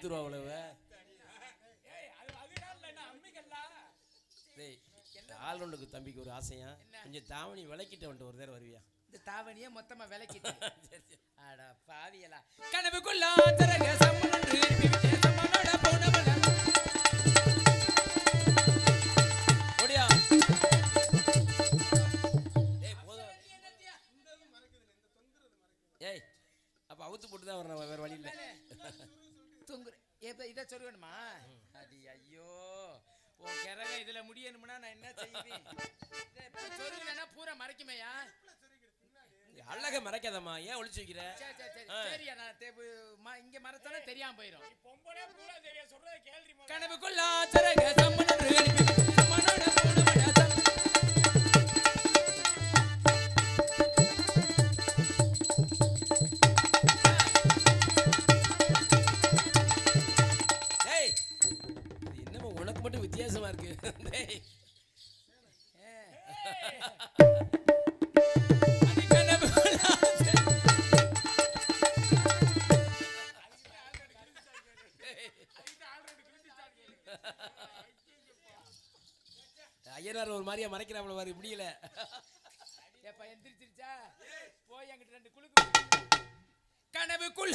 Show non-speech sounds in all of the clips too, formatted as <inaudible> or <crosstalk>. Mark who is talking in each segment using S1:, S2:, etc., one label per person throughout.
S1: பையில கெடுத்துருவா அவ்வளவு டேய் ஆல்ரவுண்டுக்கு தம்பிக்கு ஒரு ஆசையா? கொஞ்சம் தாவணி விளக்கிட்டு வந்துட்டு ஒரு நேரம் வருவியா?
S2: இந்த தாவணியை மொத்தமா <laughs>
S1: சரி
S2: அட பாவியலா. கனவுக்குள்ள
S1: போதும். ஏய் அப்ப அவுத்து போட்டு தான் வரணும் வேற வழி இல்லை.
S2: தூங்குற ஏப்ப இதை சொல்லணுமா அடி ஐயோ. உன் கிரக இதுல முடியணும்னா நான் என்ன செய்வேன்? சொருகுனா பூரா மறைக்குமேயா?
S1: அழக மறைக்காதம்மா. ஏன் ஒளிச்சு வைக்கிற?
S2: சரி சரி சரி.
S1: ஆ.
S2: சரியா நான் இங்க மறைச்சானே தெரியாம போயிடும் கனவுக்குள்ள ஆச்சரக
S1: மறைக்கிறாப்புல பாரு முடியல
S2: ஏப்பா எந்திரிச்சிருச்சா? போய் அங்கிட்டு ரெண்டு குலுக்கு. கனவுக்குள்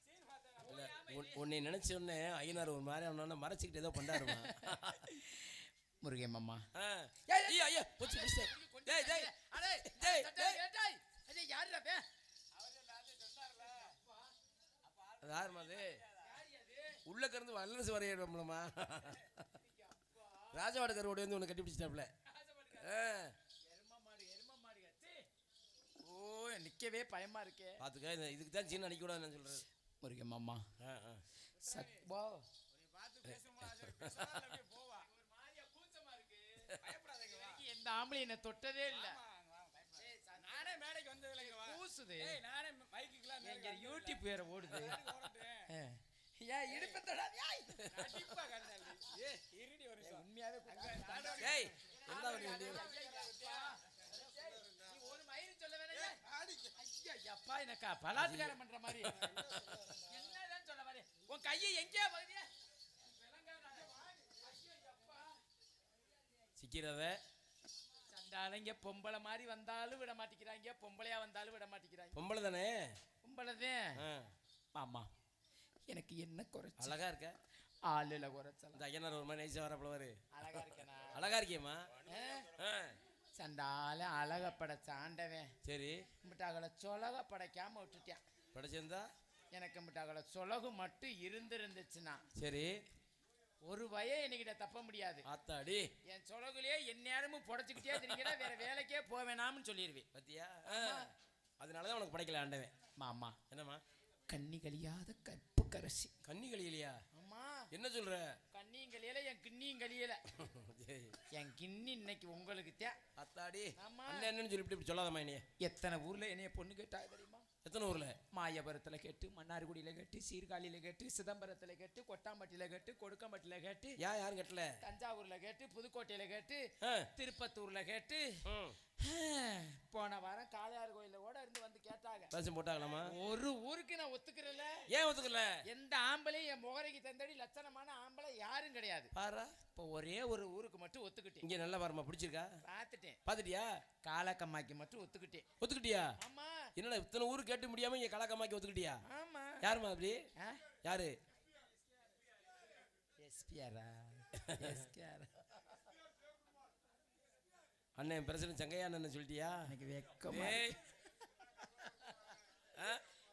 S1: உன்னை நினைச்ச உடனே ஐயனார் ஒரு மாதிரி அவனால மறைச்சிக்கிட்டு ஏதோ பண்ணாருமா
S2: முருகன் மாமா.
S1: ஐயா ஐயா போச்சு போச்சு. டேய் டேய் டேய் டேய் அது யாரும்மா அது? உள்ள கறந்து வல்லரசு வரையிடம்லம்மா ராஜவாட கருவோட வந்து உன்னை கட்டி பிடிச்சிட்டாப்ல
S2: ஓ நிக்கவே பயமா இருக்கே.
S1: பார்த்துக்க இதுக்கு தான் சீன அடிக்க கூடாதுன்னு சொல்றது
S2: முருகன் மாமா
S1: ஆ, ஆ.
S2: சத்வா எந்த ஆம்பளை என்ன தொட்டதே இல்ல
S3: நானே மேடைக்கு வந்ததுல இங்க வா
S2: கூசுது
S3: ஏய் நானே மைக்குக்குலாம்
S2: எங்க யூடியூப் வேற ஓடுது. ஏன் இடுப்பை தொடாத, ஏய்.
S3: கண்டிப்பா கண்டாலி ஏய் இருடி ஒரு நிமிஷம்
S2: உண்மையாவே கூடாது.
S1: ஏய் என்ன பண்ணி வண்டியோ
S2: நீ ஒரு மயிறு சொல்ல வேணாம், ஏய். ஐயா, அப்பா எனக்கா பலாத்காரம் பண்ற மாதிரி? என்னதான் சொல்ல மாதிரி? உன் கையை எங்கேயா வருதியா
S1: சிக்கிறத
S2: சண்டாளங்க பொம்பளை மாதிரி வந்தாலும் விட மாட்டேங்கிறாங்க பொம்பளையா வந்தாலும் விட மாட்டேங்கிறாங்க.
S1: பொம்பளை தானே?
S2: பொம்பளைதான்
S1: ஆ,
S2: ஆமா எனக்கு என்ன குறைச்சு
S1: அழகா இருக்க?
S2: ஆளுல குறைச்சல.
S1: இந்த ஐயனார் ஒரு மாதிரி நைஸா வரப்பல வரு
S2: அழகா இருக்கனா?
S1: அழகா இருக்கியம்மா.
S2: சண்டால அழக படைச்ச ஆண்டவன்
S1: சரி.
S2: மிட்டாகளை சொலக படைக்காம விட்டுட்டான்
S1: படிச்சிருந்தா?
S2: எனக்கு மிட்டாகளை சொலகு மட்டும் இருந்திருந்துச்சுன்னா.
S1: சரி.
S2: ஒரு பயம் என்கிட்ட தப்ப முடியாது.
S1: ஆத்தாடி.
S2: என் சொலகுலயே எந்நேரமும் புடைச்சிக்கிட்டே தெரியுங்களா வேற வேலைக்கே போக வேணாம்னு சொல்லிடுவேன்
S1: பத்தியா அதனாலதான் உனக்கு படைக்கல ஆண்டவன்.
S2: மாமா.
S1: என்னம்மா?
S2: கண்ணி கழியாத கற்பு கரசி.
S1: கண்ணி கழியலையா?
S2: ஆமா.
S1: என்ன சொல்ற?
S2: கண்ணியும் கழியல என் <laughs>
S1: சரி.
S2: என் கிண்ணி இன்னைக்கு உங்களுக்கு தே
S1: அத்தாடி என்னன்னு சொல்லி இப்படி இப்படி சொல்லாதம்மா என்னைய.
S2: எத்தனை ஊர்ல என்னைய பொண்ணு கேட்டா தெரியுமா?
S1: எத்தனை ஊர்ல?
S2: மாயபுரத்துல கேட்டு மன்னார்குடியில கேட்டு சீர்காழியில கேட்டு சிதம்பரத்துல கேட்டு கொட்டாம்பட்டியில கேட்டு கொடுக்கம்பட்டியில கேட்டு
S1: ஏன் யாரும் கட்டல?
S2: தஞ்சாவூர்ல கேட்டு புதுக்கோட்டையில கேட்டு திருப்பத்தூர்ல கேட்டு. போன வாரம் காளையார் கோயில்ல கூட இருந்து வந்து கேட்டாங்க.
S1: பேசம் போட்டாங்களாமா
S2: ஒரு ஊருக்கு நான் ஒத்துக்கிறேன்ல.
S1: ஏன் ஒத்துக்கல?
S2: எந்த ஆம்பளையும் என் முகரைக்கு தந்தடி லட்சணமான ஆம்பளை யாரும் கிடையாது.
S1: பாரா.
S2: இப்போ ஒரே ஒரு ஊருக்கு மட்டும் ஒத்துக்கிட்டேன்.
S1: இங்க நல்லா பாருமா பிடிச்சிருக்கா?
S2: பார்த்துட்டேன்
S1: பாத்துட்டியா?
S2: காலக்கம்மாக்கு மட்டும் ஒத்துக்கிட்டேன்.
S1: ஒத்துக்கிட்டியா?
S2: ஆமா.
S1: என்னடா இத்தனை ஊரு கேட்டு முடியாம இங்க கலாக்கமாக்கி ஒத்துக்கிட்டியா?
S2: ஆமா.
S1: யாருமா அப்படி? யாரு?
S2: எஸ்பிஆரா? எஸ்பிஆரா
S1: அண்ணன் பிரசிடன்ட் சங்கையா அண்ணன் சொல்லிட்டியா?
S2: எனக்கு வெக்கமா?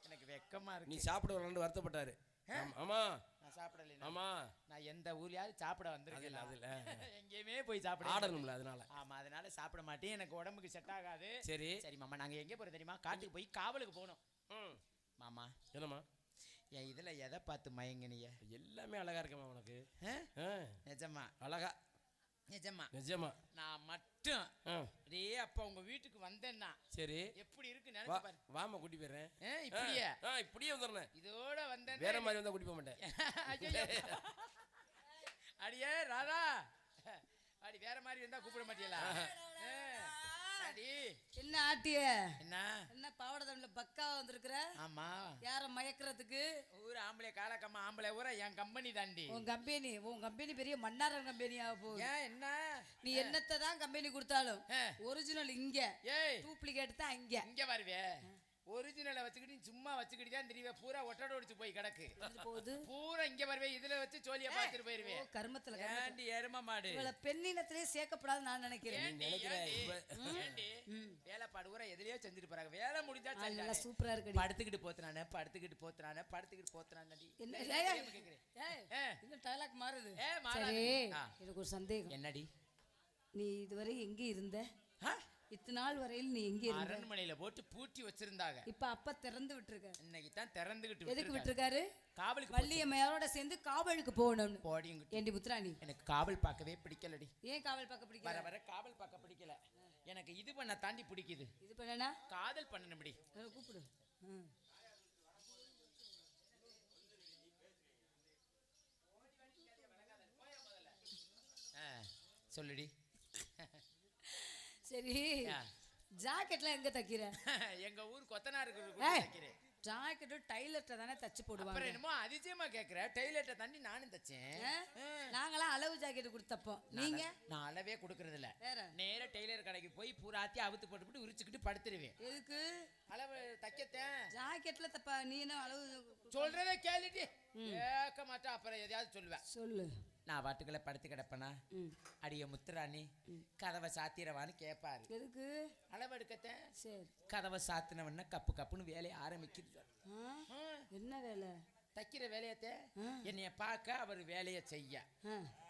S2: எனக்கு வெக்கமா
S1: நீ
S2: இருக்கு
S1: சாப்பிட வரலான்னு வருத்தப்பட்டாரு. ஆமா.
S2: நான் சாப்பிடல
S1: ஆமா.
S2: நான் எந்த ஊர்லயாவது சாப்பிட வந்திருக்கேன்
S1: அதுல <laughs>
S2: எங்கேயுமே போய் சாப்பிட
S1: ஆடணும்ல அதனால.
S2: ஆமா அதனால சாப்பிட மாட்டேன். எனக்கு உடம்புக்கு செட் ஆகாது.
S1: சரி.
S2: சரி மாமா நாங்க எங்க போறோம் தெரியுமா? காட்டுக்கு போய் காவலுக்கு போகணும்.
S1: ம்.
S2: மாமா.
S1: என்னம்மா?
S2: என் இதுல எதை பார்த்து மயங்கினிய
S1: எல்லாமே அழகா இருக்கம்மா உனக்கு?
S2: நிஜமா.
S1: அழகா.
S2: நிஜமா.
S1: நிஜமா.
S2: நான் மட்டும். அப்படியே அப்ப உங்க வீட்டுக்கு வந்தேன்னா
S1: சரி.
S2: எப்படி இருக்கு நினைச்சு பாரு.
S1: வாமா கூட்டி போயிடுறேன்.
S2: இப்படியே.
S1: இப்படியே வந்துடுறேன்.
S2: இதோட வந்தேன்
S1: வேற மாதிரி வந்தா கூட்டி போக மாட்டேன். <laughs>
S2: அடியே ராதா. அடி வேற மாதிரி இருந்தா கூப்பிட மாட்டீங்களா ஆ. அடி
S4: என்ன ஆட்டிய
S2: என்ன?
S4: என்ன பாவாடை தமிழ்ல பக்காவா வந்திருக்கிற?
S2: ஆமா.
S4: யார மயக்கிறதுக்கு?
S2: ஊர் ஆம்பளை காலக்கம்மா ஆம்பளை ஊரா என் கம்பெனி தாண்டி.
S4: உன் கம்பெனி உன் கம்பெனி பெரிய மன்னாரன் கம்பெனி ஆக போகுது
S2: ஏன் என்ன?
S4: நீ என்னத்தை தான் கம்பெனி கொடுத்தாலும். ஒரிஜினல் இங்க. டூப்ளிகேட் தான் அங்க
S2: இங்க வருவே. ஒரிஜினலை வச்சுக்கிட்டு நீ சும்மா வச்சுக்கிட்டு தெரியவே பூரா ஒட்டட ஒடிச்சு போய் கிடக்கு.
S4: போகுது.
S2: பூரா இங்க வருவே இதுல வச்சு சோழிய பார்த்துட்டு
S4: ஓ,
S2: போயிருவேன்
S4: கருமத்துல.
S2: ஏண்டி எரும மாடு?
S4: இவளை பெண்ணினத்திலே சேர்க்கப்படாது நான் நினைக்கிறேன்?
S2: வேலைப்பாடு ஊரா எதுலயோ செஞ்சுட்டு போறாங்க. வேலை முடிஞ்சா
S4: நல்லா. சூப்பரா இருக்கடி.
S2: படுத்துக்கிட்டு போத்துறானே படுத்துக்கிட்டு போத்துறானே படுத்துக்கிட்டு போத்துறானடி
S4: என்ன டைலாக் மாறுது. எனக்கு ஒரு சந்தேகம்.
S2: என்னடி?
S4: நீ இதுவரை எங்க இருந்த? இத்தனை நாள் வரையில் நீ எங்க இருந்த.
S2: அரண்மனையில போட்டு பூட்டி வச்சிருந்தாங்க.
S4: இப்ப அப்ப திறந்து விட்டுருக்க.
S2: இன்னைக்கு தான் திறந்துகிட்டு
S4: எதுக்கு
S2: விட்டுருக்காரு. காவலுக்கு
S4: வள்ளியம்மையாரோட சேர்ந்து காவலுக்கு போகணும்னு.
S2: போடியும்
S4: ஏண்டி புத்ராணி
S2: எனக்கு காவல் பார்க்கவே பிடிக்கலடி.
S4: ஏன் காவல் பார்க்க பிடிக்கல?
S2: வர காவல் பார்க்க பிடிக்கல. எனக்கு இது பண்ண தாண்டி பிடிக்குது.
S4: இது பண்ணனா?
S2: காதல் பண்ணணும்படி
S4: அதை கூப்பிடு.
S2: சொல்லுடி.
S4: சரி. ஜாக்கெட்லாம் எங்க தைக்கிற? <laughs>
S2: எங்க ஊர் கொத்தனாருக்கு தைக்கிறேன்.
S4: ஜாக்கெட்டு டைலர்ட்ட தானே தச்சு போடுவாங்க.
S2: என்னமோ அதிசயமா கேக்குற டெய்லர்ட்ட தாண்டி நானும் தச்சேன்?
S4: நாங்களாம் அளவு ஜாக்கெட் கொடுத்தப்போ. நீங்க?
S2: நான் அளவே கொடுக்கறது இல்ல நேரா டெய்லர் கடைக்கு போய் பூராத்தி அவுத்து போட்டுவிட்டு உரிச்சுக்கிட்டு படுத்துருவேன்.
S4: எதுக்கு?
S2: அளவு தைக்கத்தேன்.
S4: ஜாக்கெட்ல தப்பா நீ என்ன அளவு?
S2: சொல்றத கேளுடி. கேட்க மாட்டேன் அப்புறம் எதையாவது சொல்லுவேன்
S4: சொல்லு.
S2: நான் பாட்டுக்குள்ள படுத்து கிடப்பேனா. அடிய முத்துராணி கதவை சாத்திரவான்னு கேட்பாரு
S4: எதுக்கு?
S2: அளவு எடுக்கத்தேன்
S4: சரி.
S2: கதவை சாத்தினவன கப்பு கப்புன்னு வேலையை ஆரம்பிக்குது
S4: என்ன வேலை?
S2: தைக்கிற வேலையத்தை. என்னைய பார்க்க அவர் வேலையை செய்ய.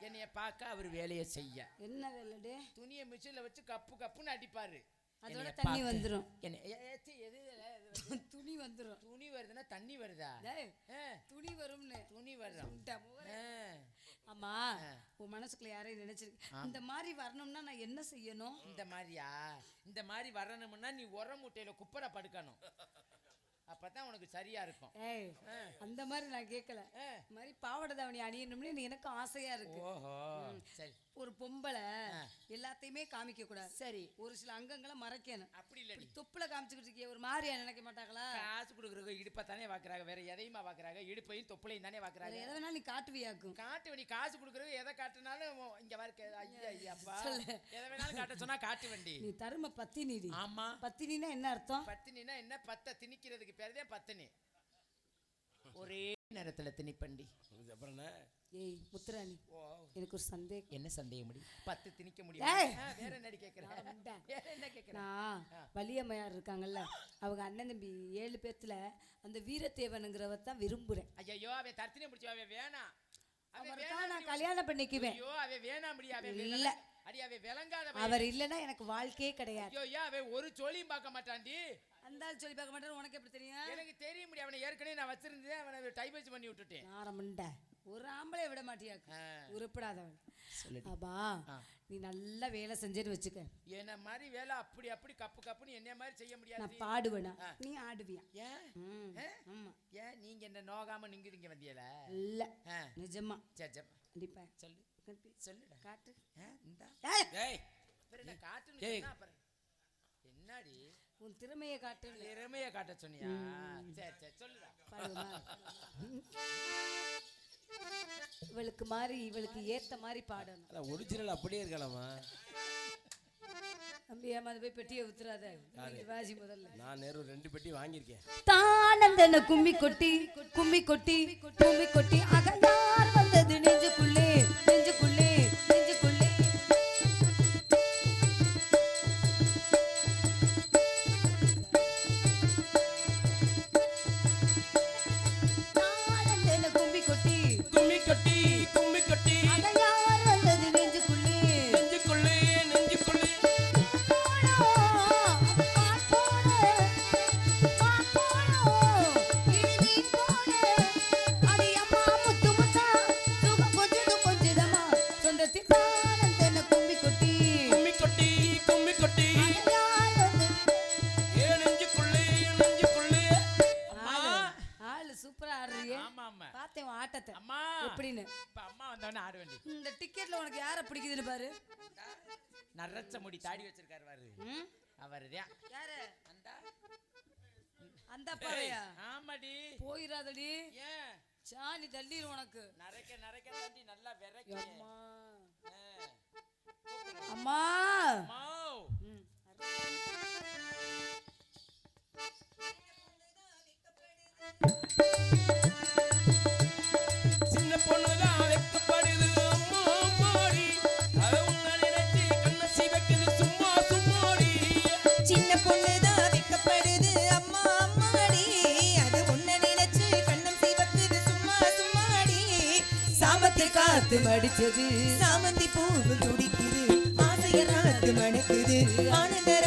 S2: என்னைய பார்க்க அவர் வேலையை செய்ய.
S4: என்ன வேலைடே
S2: துணியை மிஷினில் வச்சு கப்பு கப்புன்னு அடிப்பாரு.
S4: அதோட தண்ணி
S2: பார்க்க-
S4: வந்துரும்.
S2: என்னை ஏ, ஏ, சீ, எது இது, இது வந்து
S4: துணி வந்துரும்.
S2: துணி வருதுன்னா தண்ணி வருதா?
S4: துணி வரும்னு.
S2: துணி வரும்
S4: ஆமா உன் மனசுக்குள்ள யாரையும் நினைச்சிருக்கு இந்த மாதிரி வரணும்னா நான் என்ன செய்யணும்?
S2: இந்த மாதிரியா? இந்த மாதிரி வரணும்னா நீ உர மூட்டையில குப்பரை படுக்கணும். அப்பதான் உனக்கு சரியா இருக்கும்.
S4: அந்த மாதிரி நான் கேட்கல மாதிரி பாவாடை தாவணி அணியணும்னு எனக்கு ஆசையா இருக்கு.
S2: ஓஹோ. சரி.
S4: ஒரு பொம்பளை எல்லாத்தையுமே காமிக்க கூடாது.
S2: சரி.
S4: ஒரு சில அங்கங்களை மறைக்கணும்.
S2: அப்படி இல்லடி.
S4: தொப்புல காமிச்சுக்கிட்டு இருக்கிய ஒரு மாதிரியா நினைக்க மாட்டாங்களா?
S2: காசு கொடுக்குறவங்க இடுப்பை தானே பாக்குறாங்க வேற எதையுமா பாக்குறாங்க இடுப்பையும் தொப்புளையும் தானே
S4: வேற
S2: பாக்குறாங்க
S4: எதை வேணாலும் நீ காட்டுவியாக்கும்
S2: காட்டு வண்டி காசு கொடுக்குறவங்க எதை காட்டுனாலும் இங்க வர ஐயா ஐயாப்பா எதை வேணாலும் காட்ட சொன்னா காட்டு வண்டி.
S4: நீ தரும பத்தினிடி
S2: ஆமா.
S4: பத்தினின்னா என்ன அர்த்தம்?
S2: பத்தினினா என்ன? பத்த திணிக்கிறதுக்கு பேருதே பத்தினி. ஒரே நேரத்துல திணிப்பண்டி.
S1: அப்புறம் என்ன?
S4: ஏய் முத்துராணி.
S2: ஓ
S4: எனக்கு ஒரு சந்தேகம்.
S2: என்ன சந்தேகம் முடி பத்து திணிக்க. முடியும்? வேற என்ன கேக்குறேன்
S4: நான் வலியம்மையார் இருக்காங்கல்ல அவங்க அண்ணன் தம்பி ஏழு பேத்துல அந்த வீரத்தேவனுங்கிறவ தான் விரும்புறேன்.
S2: ஐயோ அவன் தர்த்தினி முடிச்சு அவன் வேணாம். அவன்
S4: அவர்
S2: வேணாம்
S4: தான் நான் கல்யாணம் பண்ணிக்குவேன்.
S2: ஐயோ அவன் வேணாம் முடி அவன்
S4: இல்ல.
S2: அடி அவன் விளங்காத.
S4: அவர் இல்லைன்னா எனக்கு வாழ்க்கையே கிடையாது.
S2: ஐயோ அவன் ஒரு ஜோலியும் பார்க்க மாட்டான்டி.
S4: அந்த ஆள் சொல்லி பார்க்க மாட்டேன் உனக்கு எப்படி தெரியும்?
S2: எனக்கு தெரிய முடியும் அவனை ஏற்கனவே நான் வச்சிருந்தேன் அவனை டைபேஜ் பண்ணி விட்டுட்டேன்.
S4: நாரமண்ட ஒரு ஆம்பளை விட மாட்டியாக்கு.
S2: ஆ.
S4: உருப்படாதவன். அப்பா. நீ நல்லா வேலை செஞ்சேன்னு வச்சுக்க.
S2: என்ன மாதிரி வேலை? அப்படி அப்படி கப்பு கப்புன்னு என்ன மாதிரி செய்ய
S4: நான்
S2: முடியாது
S4: பாடுவேனா நீ ஆடுவியா?
S2: ஏன் ஏன் நீங்க என்ன நோகாம நிங்குறீங்க வந்தியல?
S4: இல்ல. நிஜமா.
S2: சரி
S4: கண்டிப்பா.
S2: சொல்லு. சொல்லுடா.
S4: காட்டு.
S2: இந்தா. சொன்னா அப்புறம் என்னடி?
S4: உன் திறமையை காட்டு.
S2: திறமைய காட்ட சொன்னியா? சரி சரி சொல்லுடா. <laughs>
S4: இவளுக்கு மாதிரி இவளுக்கு ஏத்த மாதிரி பாடணும்.
S1: ஒரிஜினல் அப்படியே இருக்கலாமா?
S4: தம்பி ஏமாந்து போய் பெட்டியை ஊத்துறாத? வாசி முதல்ல.
S1: நான் நேரு ரெண்டு பெட்டி வாங்கியிருக்கேன்.
S4: தானந்தன கும்மி கொட்டி கும்மி கொட்டி கும்மி கொட்டி அக யார் வந்தது நெஞ்சுக்குள்ளே.
S2: ஆட வேண்டி
S4: இந்த டிக்கெட்ல உனக்கு யாரை பிடிக்குதுன்னு பாரு.
S2: நரச்ச முடி தாடி வச்சிருக்காரு பாரு.
S4: ம்?
S2: அவர்தான்.
S4: யாரு?
S2: அந்தா.
S4: அந்த பாவையா?
S2: ஆமாடி.
S4: போயிடாதடி
S2: ஏன்?
S4: சாணி தள்ளிரும் உனக்கு.
S2: நரைக்க நரைக்க தாண்டி நல்லா விரைக்க.
S4: அம்மா. அம்மா.
S2: மாவ்
S4: ம்.
S1: சின்ன
S5: மடிச்சது. சாமந்தி பூவு துடிக்குது. ஆசைய மணக்குது. ஆனந்த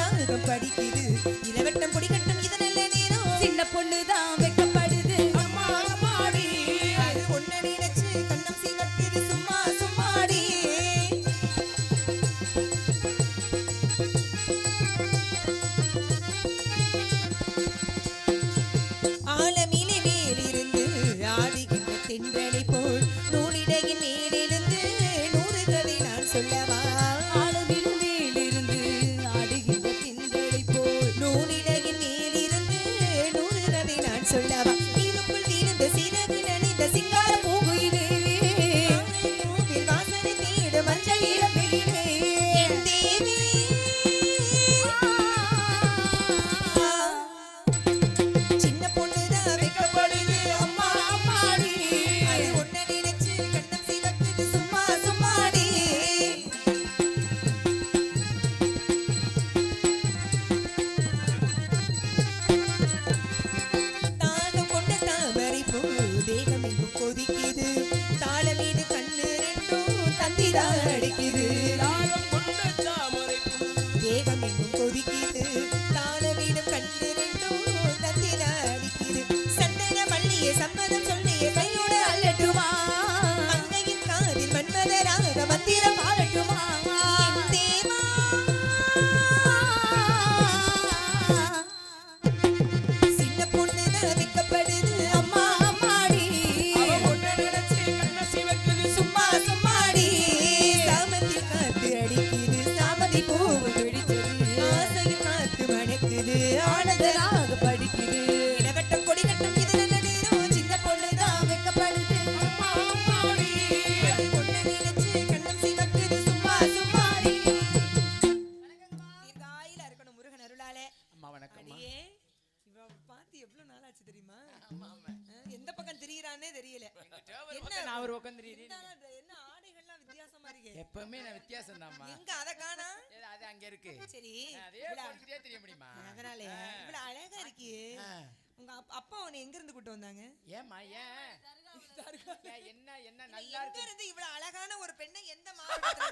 S5: என்ன
S2: நல்லா
S5: எங்க
S2: இருக்கு.
S5: இருந்து இவ்வளவு அழகான ஒரு பெண்ணை எந்த மாவட்டத்துல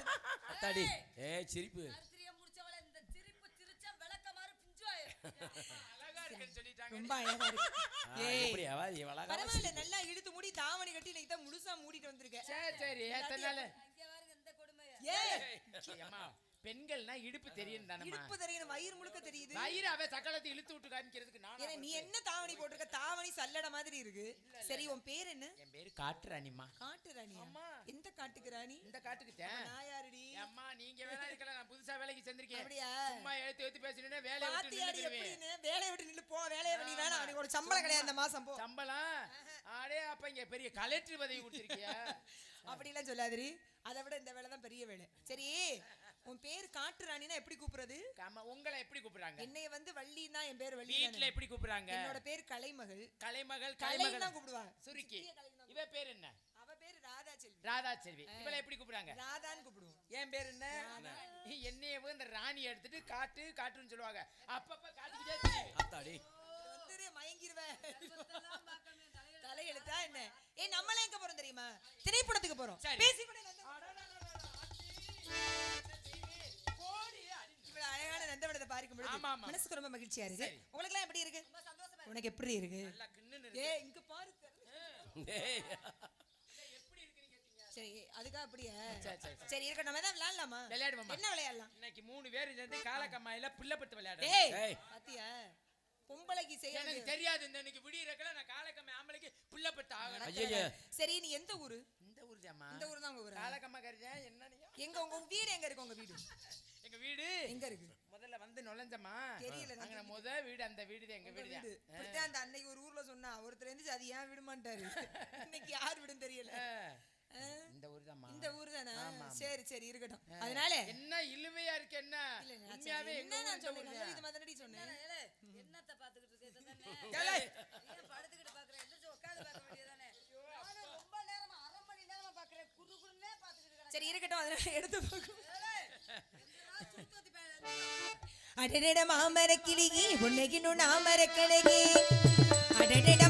S2: அத்தாடி ஏ சிரிப்பு.
S4: கருத்திரியை முடிச்சவள இந்த சிரிப்பு சிரிச்சா விளக்க மாதிரி.
S2: அழகா இருக்குன்னு சொல்லிட்டாங்க.
S5: ரொம்ப அழகா இருக்கு.
S2: ஆ,
S5: ஏய்!
S2: எப்படி அவ இவ்வளவு அழகா
S5: பரவாயில்ல நல்லா இழுத்து மூடி தாவணி கட்டி இன்னைக்கு தான் முழுசா மூடிட்டு வந்திருக்க.
S2: சரி சரி எத்தனை நாள்
S4: இங்க பாருங்க இந்த கொடுமையை.
S5: ஏய்
S2: அம்மா. பெண்கள்னா இடுப்பு தெரியும் தானம்மா?
S5: இடுப்பு தெரியணும் வயிறு முழுக்க தெரியுது.
S2: வயிறு அவ சக்கலத்தை இழுத்து விட்டு காமிக்கிறதுக்கு நான்
S5: நீ என்ன தாவணி போட்டிருக்க? தாவணி சல்லட மாதிரி இருக்கு. சரி உன் பேர் என்ன?
S2: என் பேரு காட்டுறானிம்மா
S5: காட்டு ராணியா?
S2: அம்மா.
S5: எந்த காட்டுக்கு ராணி?
S2: இந்த காட்டுக்குத்தேன்
S5: நான் யாருடி?
S2: அம்மா நீங்க வேணா இருக்கலாம். நான் புதுசா வேலைக்கு சேர்ந்திருக்கேன்
S5: அப்படியா?
S2: சும்மா எழுத்து எழுத்து பேசினே வேலையை விட்டு
S5: எப்படின்னு வேலையை விட்டு நில்லு போ வேலையை பண்ணி வேணாம். அவனுக்கு ஒரு சம்பளம் கிடையாது இந்த மாசம் போ.
S2: சம்பளம்? அடே அப்ப இங்க பெரிய கலெக்டர் பதவி கொடுத்திருக்கியா?
S5: அப்படிலாம் சொல்லாதடி. அதை விட இந்த வேலை தான் பெரிய வேலை. சரி. உன் பேர் காட்டு ராணினா எப்படி கூப்பிடுறது?
S2: ஆமா உங்களை எப்படி கூப்பிடுறாங்க?
S5: என்னைய வந்து வள்ளின்னா என் பேர் வள்ளி
S2: வீட்ல எப்படி கூப்பிடுறாங்க?
S5: என்னோட பேர் கலைமகள்.
S2: கலைமகள்
S5: கலை
S2: கலைமகள்.
S5: தான் கூப்பிடுவாங்க.
S2: சுருக்கி. இவ பேர் என்ன?
S5: அவ பேரு ராதா செல்வி
S2: ராதா செல்வி இவளை எப்படி கூப்பிடுறாங்க?
S5: ராதான்னு கூப்பிடுவோம்.
S2: என் பேர் என்ன? என்னையவே இந்த ராணி எடுத்துட்டு காட்டு காட்டுன்னு சொல்லுவாங்க. அப்பப்ப காட்டுக்கிட்டே தெரியும். அத்தாடி.
S5: மயங்கிருவேன். தலையெழுத்தா என்ன? ஏ நம்மளே எங்க போறோம் தெரியுமா? திரைப்படத்துக்கு போறோம். பேசி கூட நந்தவனத்தை பார்க்கும் பொழுது. மனசுக்கு ரொம்ப மகிழ்ச்சியா இருக்கு. உங்களுக்கு எல்லாம் எப்படி இருக்கு? உனக்கு எப்படி இருக்கு?
S2: நல்லா கிண்ணுன்னு
S5: ஏ
S2: இருக்கு.
S5: இங்க பாரு. சரி அதுக்கா அப்படியே.
S2: சரி,
S5: இருக்கட்டும். நம்ம தான் விளையாடலாமா?
S2: விளையாடுவோமா?
S5: என்ன விளையாடலாம்?
S2: இன்னைக்கு மூணு பேர் சேர்ந்து காலக்கம்மாயில பிள்ளைப்பட்டு
S5: ஏய்
S2: விளையாடுறேன்
S5: பாத்தியா? பொம்பளைக்கு செய்ய
S2: எனக்கு தெரியாது இந்த இன்னைக்கு விடியறக்கல நான் காலக்கம்மை ஆம்பளைக்கு பிள்ளைப்பட்டு ஆகணும்.
S5: சரி நீ எந்த ஊரு?
S2: இந்த ஊர் ஜாமா
S5: இந்த ஊர் தான் உங்க ஊரு.
S2: காலக்கம்மா கறிஜா என்ன நீ?
S5: எங்க உங்க வீடு எங்க இருக்கு உங்க வீடு?
S2: எங்க வீடு?
S5: எங்க இருக்கு?
S2: வந்து நுழைஞ்சமா?
S5: தெரியல,
S2: முத வீடு அந்த வீடு தான் எங்க வீடு
S5: அந்த அன்னைக்கு ஒரு ஊர்ல சொன்னா ஒருத்தர் எந்திரிச்சு அது ஏன் விடுமான்ட்டாரு <laughs> இன்னைக்கு யார் விடும் தெரியல?
S2: இந்த ஊர் தான்மா.
S5: இந்த ஊர் தானே. சரி சரி இருக்கட்டும். அதனால
S2: என்ன இழுமையா இருக்கு என்ன? உண்மையாவே
S5: என்ன நான் சொன்னேன்.
S2: தான்.
S5: விதமா தானடி சொன்னேன்.
S4: என்னத்த பாத்துக்கிட்டு இருக்க தானே. <laughs> ஏன் படுத்துக்கிட்டு பாக்குறேன் எந்திரிச்சு உட்கார்ந்து பார்க்க வேண்டியதானே நானும் ரொம்ப நேரமா அரை மணி நேரமா பாக்குறேன். குறு குறுன்னே பாத்துக்கிட்டு.
S5: சரி இருக்கட்டும் அதனால எடுத்து
S4: சுத்தத்தி எந்திரா.
S5: அடடட மாமர கிளிகி உன்னைகினு நாமர கிழகி அடடட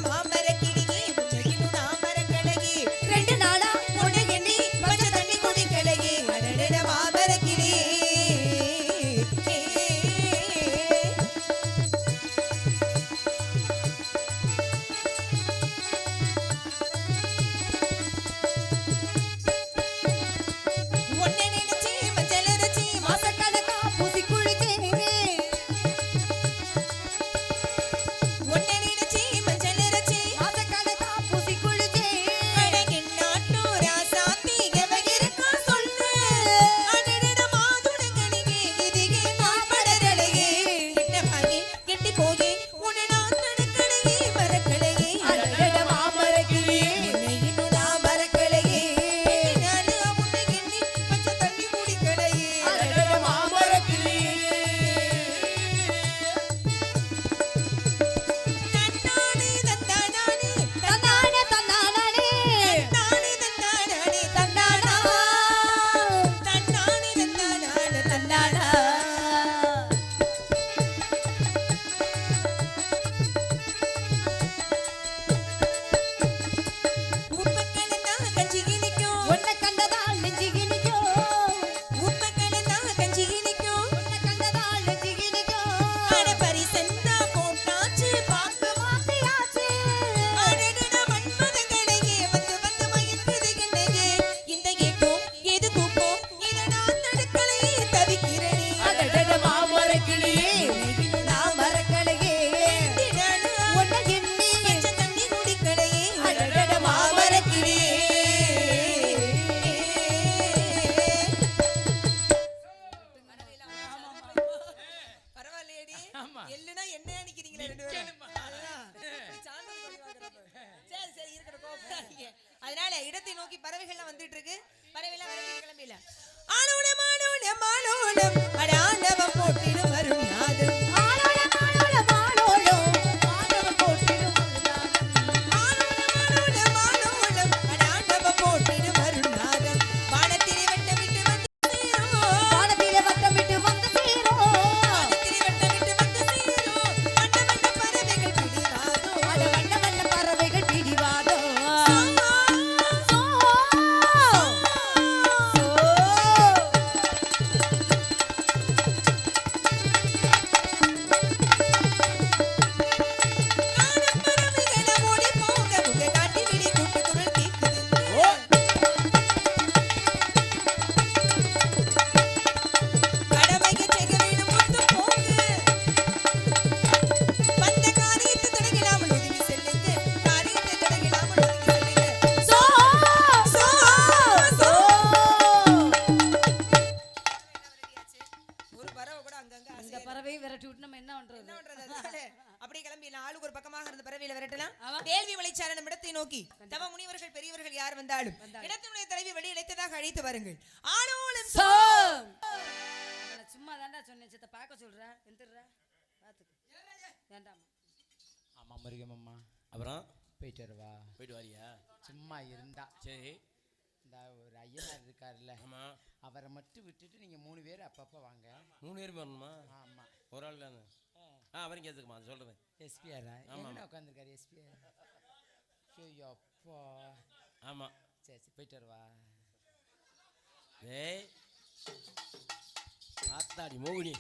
S5: அந்த பறவையில விரட்டலாம். வேள்வி மலைச்சார இடத்தை நோக்கி. தவ முனிவர்கள் பெரியவர்கள் யார்
S4: வந்தாலும்.
S5: இடத்தினுடைய தலைவி வழி இழைத்ததாக அழைத்து வாருங்கள்.
S4: ஆனோலம் சும்மா தாண்டா சொன்னேன். சித்த பார்க்க சொல்றேன் எந்திரா வேண்டாம்
S2: ஆமா மருகமம்மா.
S1: அப்புறம்?
S2: போயிட்டு வருவா.
S1: போயிட்டு வாரியா?
S2: சும்மா இருந்தா.
S1: சரி.
S2: இந்த ஒரு ஐயனார் இருக்காருல்ல.
S1: ஆமா.
S2: அவரை மட்டும் விட்டுட்டு நீங்க மூணு பேர் அப்பப்போ வாங்க.
S1: மூணு பேர் வரணுமா
S2: ஆமா.
S1: ஒரு ஆள் தானே? ஆ அவரையும் கேட்டுக்குமா அது சொல்கிறேன்
S2: எஸ்பிஆரா
S1: ஆமா,
S2: என்ன
S1: ஆமா.
S2: உட்காந்துருக்காரு எஸ்பிஆர்? ஐயோ அப்பா.
S1: ஆமாம்
S2: சரி சரி போயிட்டு வருவா.
S1: ஏய் ஆத்தாடி மோகினி.